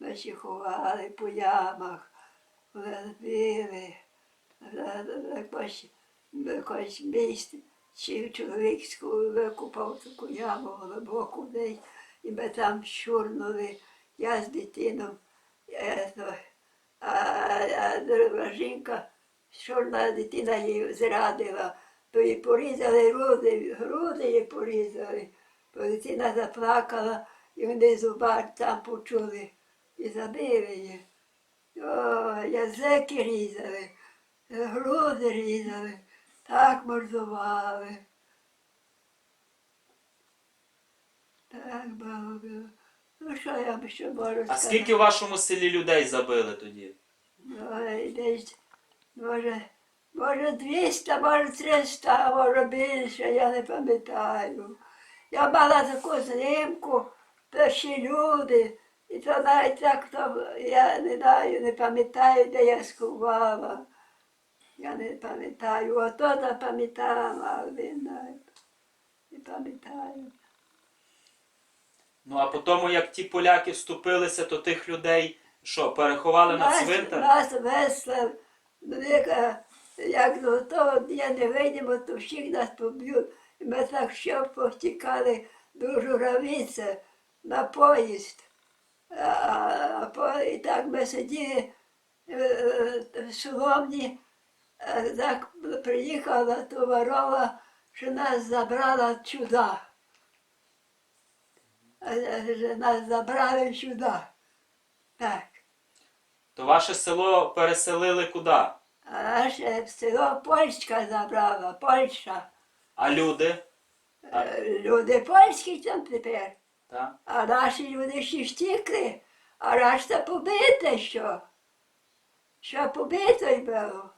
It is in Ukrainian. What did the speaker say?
Наші ховали по ямах, били. Якось, місце, чи чоловік викупав таку яму глибоку десь, і ми там щурнули, я з дитином, то, а, друга жінка, чорна дитина її зрадила, то їй порізали груди, груди їй порізали, то дитина заплакала, і вони зубар там почули і забили її. О, язики різали, груди різали, так мордували. Так було. Ну що я б ще можу А скільки в вашому селі людей забили тоді? Ой, десь, може, може 200, може 300, а може більше, я не пам'ятаю. Я мала таку знімку, ще люди, і то навіть так, то, я не знаю, не пам'ятаю, де я сховала. Я не пам'ятаю, ото запам'ятала, але не знаю. Не пам'ятаю. Ну а по тому, як ті поляки вступилися, то тих людей що, переховали на Нас, цвинтар? нас весело, як до того дня не вийдемо, то всіх нас поб'ють. І ми так що повтікали до Журавиця на поїзд. І так ми сиділи е, е, в Соломні, так приїхала товарова, що нас забрала сюди. А, а, що Нас забрали сюди. Так. То ваше село переселили куди? А наше село Польська забрала, Польща. А люди? Е, Люди польські там тепер, а наші люди ще втікли, а наш це побита що. Що побито й було.